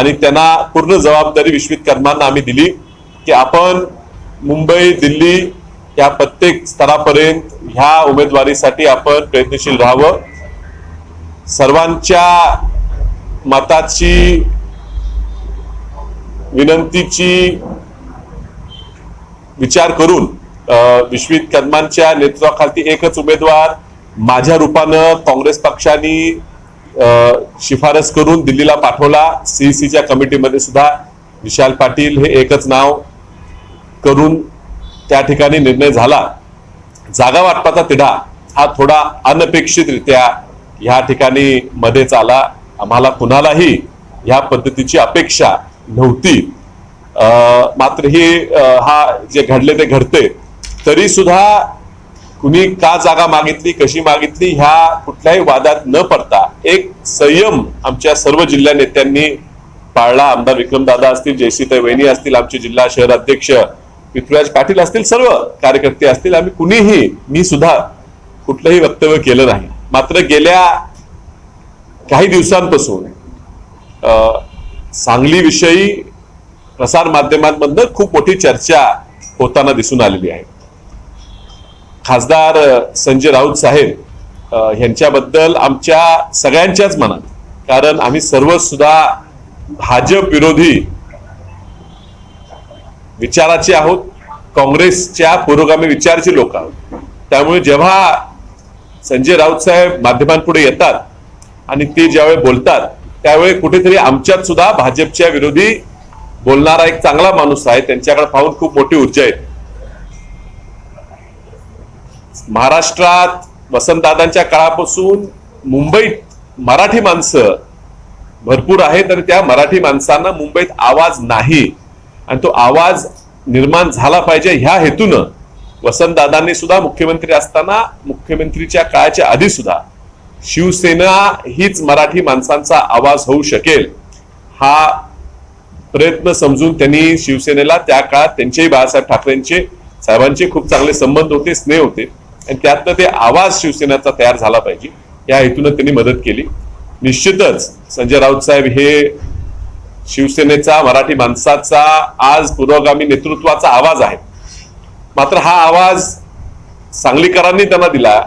आणि त्यांना पूर्ण जबाबदारी विश्वित कर्मांना आम्ही दिली की आपण मुंबई दिल्ली या प्रत्येक स्तरापर्यंत ह्या उमेदवारीसाठी आपण प्रयत्नशील राहावं. सर्वांच्या मताची विनंतीची विचार करून विश्वित कदमांच्या नेतृत्वाखाली एकच उमेदवार माझ्या रूपानं काँग्रेस पक्षाने शिफारस करून दिल्लीला पाठवला. सीईसीच्या कमिटीमध्ये सुद्धा विशाल पाटील हे एकच नाव करून त्या ठिकाणी निर्णय झाला. जागा वाटपाचा तिढा हा थोडा अनपेक्षितरित्या ह्या ठिकाणी मध्येच आला. आम्हाला कुणालाही ह्या पद्धतीची अपेक्षा नव्हती. मात्र ही हा जे घडले ते घडते. तरी सुद्धा कुणी का जागा मागितली कशी मागितली ह्या कुठल्याही वादात न पडता एक संयम आमच्या सर्व जिल्हा नेत्यांनी पाळला. आमदार विक्रमदादा असतील जयसीताई वहिनी असतील आमचे जिल्हा शहर अध्यक्ष पृथ्वीराज पाटील असतील सर्व कार्यकर्ते असतील आम्ही कुणीही मी सुद्धा कुठलंही वक्तव्य केलं नाही. मात्र गेल्या काही दिवसांपासून सांगलीविषयी प्रसार माध्यमांमधनं खूप मोठी चर्चा होताना दिसून आलेली आहे. खासदार संजय राऊत साहेब ह्यांच्याबद्दल आमच्या सगळ्यांच्याच मनात. कारण आम्ही सर्व सुद्धा भाजप विरोधी विचाराचे आहोत. काँग्रेसच्या पुरोगामी विचाराचे लोक आहोत. त्यामुळे जेव्हा संजय राऊत साहेब माध्यमांपुढे येतात आणि ते ज्यावेळी बोलतात त्यावेळी कुठेतरी आमच्यात सुद्धा भाजपच्या विरोधी बोलणारा एक चांगला माणूस आहे. त्यांच्याकडे पाहून खूप मोठी ऊर्जा आहे. महाराष्ट्रात वसंतदादांच्या काळापासून मुंबईत मराठी माणसं भरपूर आहेत आणि त्या मराठी माणसांना मुंबईत आवाज नाही. आणि तो आवाज निर्माण झाला पाहिजे ह्या हेतूनं वसंतदादांनी सुद्धा मुख्यमंत्री असताना मुख्यमंत्रीच्या काळाच्या आधी सुद्धा शिवसेना हीच मराठी माणसांचा आवाज होऊ शकेल हा प्रयत्न समजून त्यांनी शिवसेनेला त्या काळात त्यांचेही बाळासाहेब ठाकरेंचे साहेबांचे खूप चांगले संबंध होते स्नेह होते. आणि त्यातनं ते आवाज शिवसेनेचा तयार झाला पाहिजे. या हेतूनं त्यांनी मदत केली. निश्चितच संजय राऊत साहेब हे शिवसेनेचा मराठी माणसाचा आज पुरोगामी नेतृत्वाचा आवाज आहे. मात्र हा आवाज सांगलीकरांनी त्यांना दिला.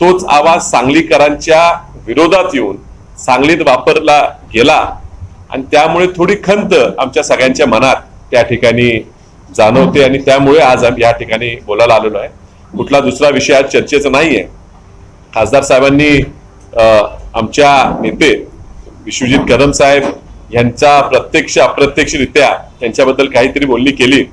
तोच आवाज सांगलीकरांच्या विरोधात येऊन सांगलीत वापरला गेला. आणि त्यामुळे थोडी खंत आमच्या सगळ्यांच्या मनात त्या ठिकाणी जाणवते आणि त्यामुळे आज आम्ही या ठिकाणी बोलायला आलेलो आहे. कुठला दुसरा विषय आज चर्चेचा नाहीये. खासदार साहेबांनी आमच्या नेते विश्वजित कदम साहेब यांचा प्रत्यक्ष अप्रत्यक्षरित्या त्यांच्याबद्दल काहीतरी बोलणी केली.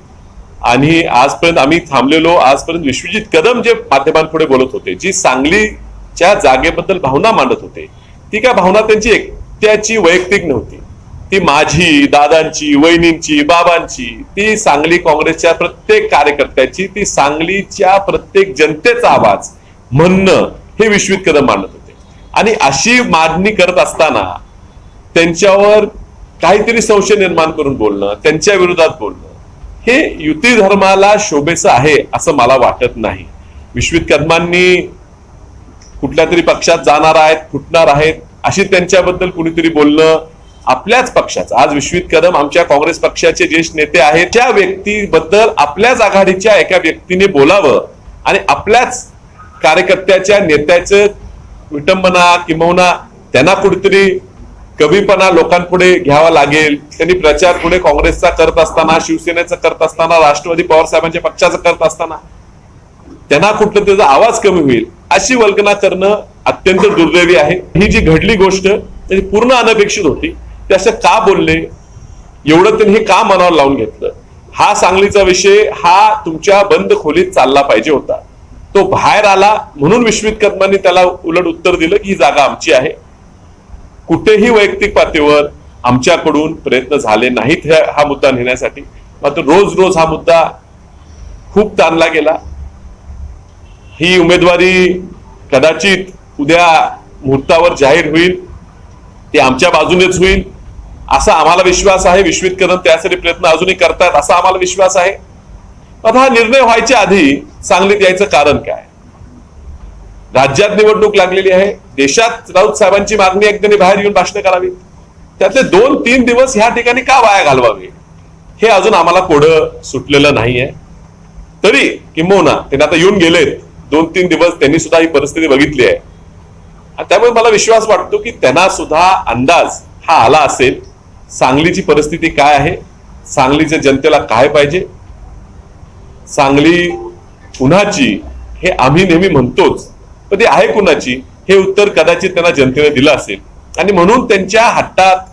आणि आजपर्यंत आम्ही थांबलेलो आजपर्यंत विश्वजित कदम जे माध्यमांपुढे बोलत होते जी सांगलीच्या जागेबद्दल भावना मांडत होते ती काय भावना त्यांची एकट्याची वैयक्तिक नव्हती. ती माझी दादांची वहिनींची बाबांची ती सांगली काँग्रेसच्या प्रत्येक कार्यकर्त्याची ती सांगलीच्या प्रत्येक जनतेचा आवाज म्हणणं हे विश्वित कदम मांडत होते. आणि अशी मागणी करत असताना त्यांच्यावर काहीतरी संशय निर्माण करून बोलणं त्यांच्या विरोधात बोलणं हे युती धर्माला शोभेचं आहे असं मला वाटत नाही. विश्वित कदमांनी कुठल्या तरी पक्षात जाणार आहेत फुटणार आहेत अशी त्यांच्याबद्दल कुणीतरी बोलणं आपल्याच पक्षाचा. आज विश्वित कदम आमच्या काँग्रेस पक्षाचे ज्येष्ठ नेते आहेत. त्या व्यक्तीबद्दल आपल्याच आघाडीच्या एका व्यक्तीने बोलावं आणि आपल्याच कार्यकर्त्याच्या नेत्याचं विटंबना किंबहुना त्यांना कुठेतरी कमीपणा लोकांपुढे घ्यावा लागेल. त्यांनी प्रचार पुढे काँग्रेसचा करत असताना शिवसेनेचा करत असताना राष्ट्रवादी पवार साहेबांच्या पक्षाचं करत असताना त्यांना कुठलं त्याचा आवाज कमी होईल. अशी वल्कना करणं अत्यंत दुर्दैवी आहे. ही जी घडली गोष्ट त्याची पूर्ण अनपेक्षित होती. ते असं का बोलले? एवढं त्यांनी हे का मनावर लावून घेतलं? हा सांगलीचा विषय हा तुमच्या बंद खोलीत चालला पाहिजे होता. तो बाहेर आला म्हणून विश्वित कदमांनी त्याला उलट उत्तर दिलं की ही जागा आमची आहे. कुठेही वैयक्तिक पातळीवर आमच्याकडून प्रयत्न झाले नाहीत हा मुद्दा नेण्यासाठी. मात्र रोज रोज हा मुद्दा खूप ताणला गेला. ही उमेदवारी कदाचित उद्या मुहूर्तावर जाहीर होईल. ते आमच्या बाजूनेच होईल. असा आम्हाला विश्वास आहे विश्वित कदम त्यासाठी प्रयत्न अजूनही करतात असा आम्हाला विश्वास आहे. आता हा निर्णय व्हायच्या आधी सांगलीत यायचं कारण काय? राज्यात निवडणूक लागलेली आहे देशात राऊत साहेबांची मागणी एकदा बाहेर येऊन भाषण करावी. त्यातले दोन तीन दिवस ह्या ठिकाणी का वाया घालवावे? हे अजून आम्हाला कोडं सुटलेलं नाहीये. तरी किंबहुना त्यांनी आता येऊन गेलेत. दोन तीन दिवस त्यांनी सुद्धा ही परिस्थिती बघितली आहे. त्यामुळे मला विश्वास वाटतो की त्यांना सुद्धा अंदाज हा आला असेल. सांगलीची परिस्थिती काय आहे? सांगलीच्या जनतेला काय पाहिजे? सांगली कुणाची हे आम्ही नेहमी म्हणतोच पण ती आहे कुणाची हे उत्तर कदाचित त्यांना जनतेने दिलं असेल. आणि म्हणून त्यांच्या हट्टात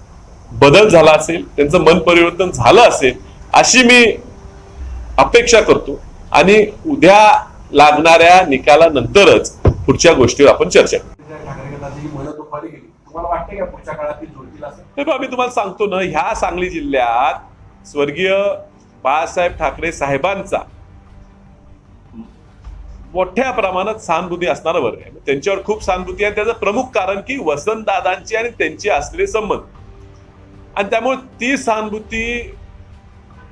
बदल झाला असेल त्यांचं मन परिवर्तन झालं असेल अशी मी अपेक्षा करतो. आणि उद्या लागणाऱ्या निकालानंतरच पुढच्या गोष्टीवर आपण चर्चा करू. त्या ठाकरे दुपारी गेली. तुम्हाला वाटते का पुढच्या काळात ती जोडतील असं? मी तुम्हाला सांगतो ना ह्या सांगली जिल्ह्यात स्वर्गीय बाळासाहेब ठाकरे साहेबांचा मोठ्या प्रमाणात सहानुभूती असणारा वर्ग आहे. त्यांच्यावर खूप सहानुभूती आहे. त्याचं प्रमुख कारण की वसंतदादांची आणि त्यांचे असलेले संबंध. आणि त्यामुळे ती सहानुभूती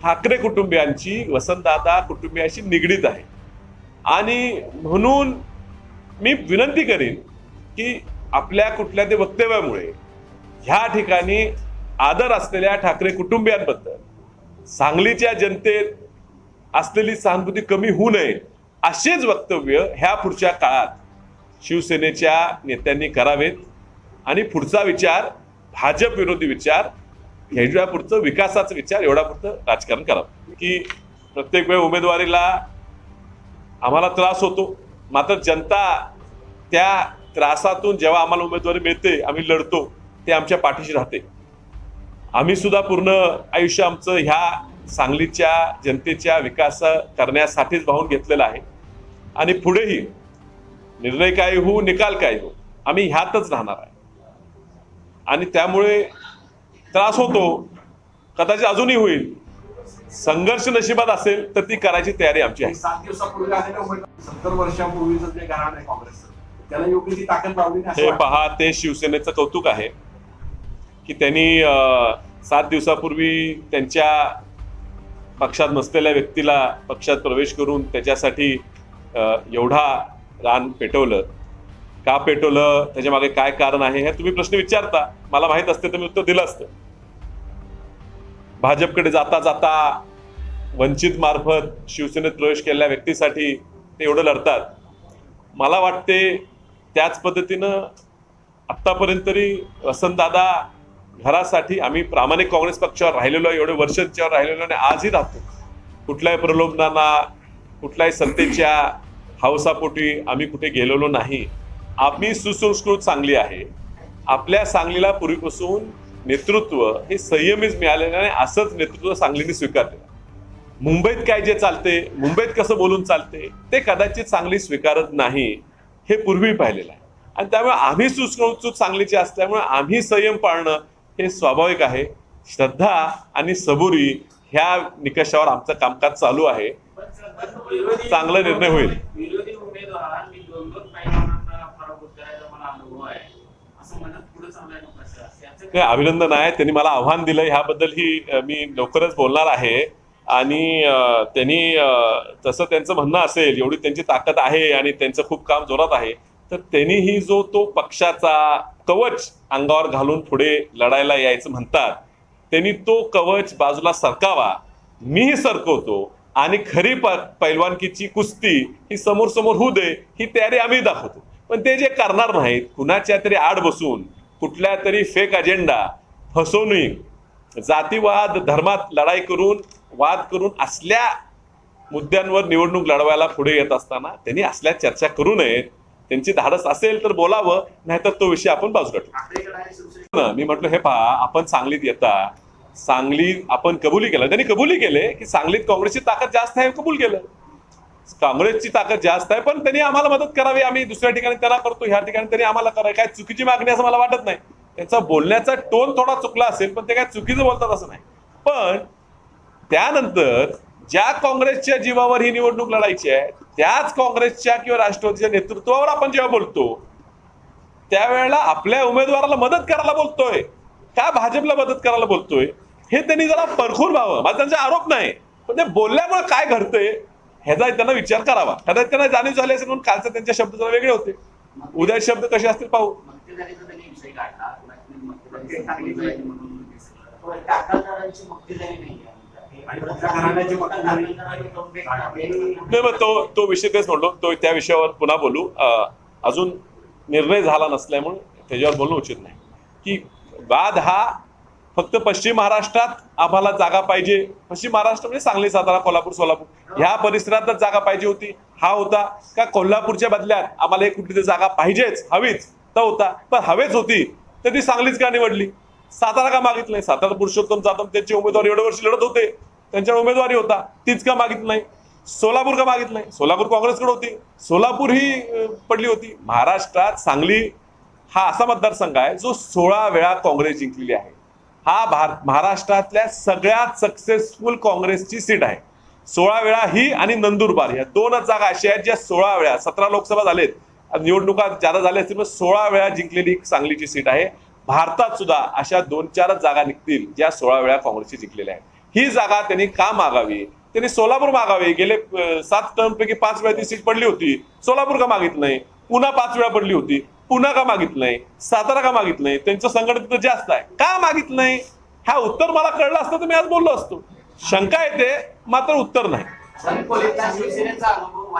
ठाकरे कुटुंबियांची वसंतदादा कुटुंबियांशी निगडीत आहे. आणि म्हणून मी विनंती करेन की आपल्या कुठल्या ते वक्तव्यामुळे ह्या ठिकाणी आदर असलेल्या ठाकरे कुटुंबियांबद्दल सांगलीच्या जनतेत असलेली सहानुभूती कमी होऊ नये असेच वक्तव्य ह्या पुढच्या काळात शिवसेनेच्या नेत्यांनी करावेत. आणि पुढचा विचार भाजप विरोधी विचार ह्याच्या पुढचं विकासाचा विचार एवढा पुढचं राजकारण करावं. की प्रत्येक वेळ उमेदवारीला आम्हाला त्रास होतो. मात्र जनता त्या त्रासातून जेव्हा आम्हाला उमेदवारी मिळते आम्ही लढतो ते आमच्या पाठीशी राहते. आम्ही सुद्धा पूर्ण आयुष्य आमचं ह्या सांगलीच्या जनतेच्या विकास करण्यासाठीच वाहून घेतलेलं आहे. आणि पुढेही निर्णय काय हो निकाल काय हो आम्ही ह्यातच राहणार आहे. आणि त्यामुळे त्रास होतो कदाचित अजूनही होईल. संघर्ष नशिबात असेल तर ती करायची तयारी आमची आहे. सात दिवसापूर्वी सत्तर वर्षापूर्वीचं जे घराणं आहे काँग्रेसचं. त्याला योग्य ती ताकद लावली नाही हे. पहा ते शिवसेनेचं कौतुक आहे की त्यांनी सात दिवसापूर्वी त्यांच्या पक्षात नसलेल्या व्यक्तीला पक्षात प्रवेश करून त्याच्यासाठी एवढा रान पेटवलं. का पेटवलं? त्याच्यामागे काय कारण आहे? हे तुम्ही प्रश्न विचारता. मला माहीत असते तर मी उत्तर दिलं असतं. भाजपकडे जाता जाता वंचित मार्फत शिवसेनेत प्रवेश केलेल्या व्यक्तीसाठी ते एवढं लढतात. मला वाटते त्याच पद्धतीनं आत्तापर्यंत तरी वसंतदादा घरासाठी आम्ही प्रामाणिक काँग्रेस पक्षावर राहिलेलो आहे एवढे वर्ष राहिलेलो आणि आजही राहतो. कुठल्याही प्रलोभनाला कुठल्याही सत्तेच्या हावसापोटी आम्ही कुठे गेलेलो नाही. आम्ही सुसंस्कृत सांगली आहे. आपल्या सांगलीला पूर्वीपासून नेतृत्व हे संयमीच मिळालेलं आणि असंच नेतृत्व सांगलीने स्वीकारलेलं मुंबईत काय जे चालते मुंबईत कसं बोलून चालते ते कदाचित चांगली स्वीकारत नाही. हे पूर्वी पाहिलेलं आहे. आणि त्यामुळे आम्ही सुसंस्कृत सांगलीचे असल्यामुळे आम्ही संयम पाळणं हे स्वाभाविक आहे. श्रद्धा आणि सबुरी ह्या निकषावर आमचं कामकाज चालू आहे. चांगला निर्णय होईल. अभिनंदन आहे. त्यांनी मला आव्हान दिलं. ह्याबद्दल ही मी लवकरच बोलणार आहे. आणि त्यांनी तसं त्यांचं म्हणणं असेल एवढी त्यांची ताकद आहे आणि त्यांचं खूप काम जोरात आहे तर त्यांनीही जो तो पक्षाचा कवच अंगावर घालून पुढे लढायला यायचं म्हणतात त्यांनी तो कवच बाजूला सरकावा मीही सरकवतो आणि खरी प पैलवानकीची कुस्ती ही समोर समोर होऊ दे ही तयारी आम्ही दाखवतो. पण ते जे करणार नाहीत कुणाच्या तरी आड बसून कुठल्या तरी फेक अजेंडा फसवणूक जातीवाद धर्मात लढाई करून वाद करून असल्या मुद्द्यांवर निवडणूक लढवायला पुढे येत असताना त्यांनी असल्या चर्चा करू नयेत त्यांची धाडस असेल तर बोलावं नाहीतर तो विषय आपण बाजूला ठेवू. ना, मी म्हटलं हे पहा आपण सांगलीत येता. सांगली आपण कबुली केलं. त्यांनी कबुली केले की सांगलीत काँग्रेसची ताकद जास्त आहे कबूल केलं. काँग्रेसची ताकद जास्त आहे पण त्यांनी आम्हाला मदत करावी. आम्ही दुसऱ्या ठिकाणी त्यांना करतो ह्या ठिकाणी त्यांनी आम्हाला करावी काय चुकीची मागणी असं मला वाटत नाही. त्यांचा बोलण्याचा टोन थोडा चुकला असेल पण ते काय चुकीचं बोलतात असं नाही. पण त्यानंतर ज्या काँग्रेसच्या जीवावर ही निवडणूक लढायची आहे त्याच काँग्रेसच्या किंवा राष्ट्रवादीच्या नेतृत्वावर आपण जेव्हा बोलतो त्यावेळेला आपल्या उमेदवाराला मदत करायला बोलतोय. का भाजपला मदत करायला बोलतोय? हे त्यांनी जरा परखून व्हावं. माझा त्यांचा आरोप नाही. पण ते बोलल्यामुळे काय घडतंय ह्याचा त्यांना विचार करावा. कदाचित त्यांना जाणीव झाली असेल म्हणून कालचे त्यांचे शब्द जरा वेगळे होते. उद्या शब्द कसे असतील पाहू. मक्तेदारी नाही मग तो तो विषय तेच म्हणलो. तो त्या विषयावर पुन्हा बोलू. अं, अजून निर्णय झाला नसल्यामुळे त्याच्यावर बोलणं उचित नाही. की वाद हा फक्त पश्चिम महाराष्ट्रात आम्हाला जागा पाहिजे. पश्चिम महाराष्ट्र म्हणजे सांगली सातारा कोल्हापूर सोलापूर. ह्या परिसरातच जागा पाहिजे होती. हा होता. का कोल्हापूरच्या बदल्यात आम्हाला एक कुठली जागा पाहिजेच हवीच. तर होता. पण हवेच होती. तर ती सांगलीच का निवडली? सातारा का मागितलं सातारा पुरुषोत्तम जाधव त्यांची उमेदवार एवढ्या वर्षी लढत होते. त्यांच्यावर उमेदवारी होता. तीच का मागित नाही? सोलापूर का मागित नाही? सोलापूर काँग्रेसकडे होती. सोलापूर ही पडली होती. महाराष्ट्रात सांगली हा असा मतदारसंघ आहे जो सोळा वेळा काँग्रेस जिंकलेली आहे. हा भारत महाराष्ट्रातल्या सगळ्यात सक्सेसफुल काँग्रेसची सीट आहे. सोळा वेळा ही आणि नंदुरबार या दोनच जागा अशा आहेत ज्या सोळा वेळा सतरा लोकसभा झालेत. निवडणुका ज्यादा झाल्या असतील मग सोळा वेळा जिंकलेली सांगलीची सीट आहे. भारतात सुद्धा अशा दोन चारच जागा निघतील ज्या सोळा वेळा काँग्रेसची जिंकलेल्या आहेत. ही जागा त्यांनी का मागावी? त्यांनी सोलापूर मागावी. गेले सात टर्मपैकी पाच वेळा ती सीट पडली होती. सोलापूर का मागितलं नाही? पुन्हा पाच वेळा पडली होती. पुन्हा का मागितलं नाही? सातारा का मागितलं नाही? त्यांचं संघटन तिथं जास्त आहे. का मागितलं नाही? हा उत्तर मला कळलं असतं तर मी आज बोललो असतो. शंका येते मात्र उत्तर नाही. शिवसेनेचा अनुभव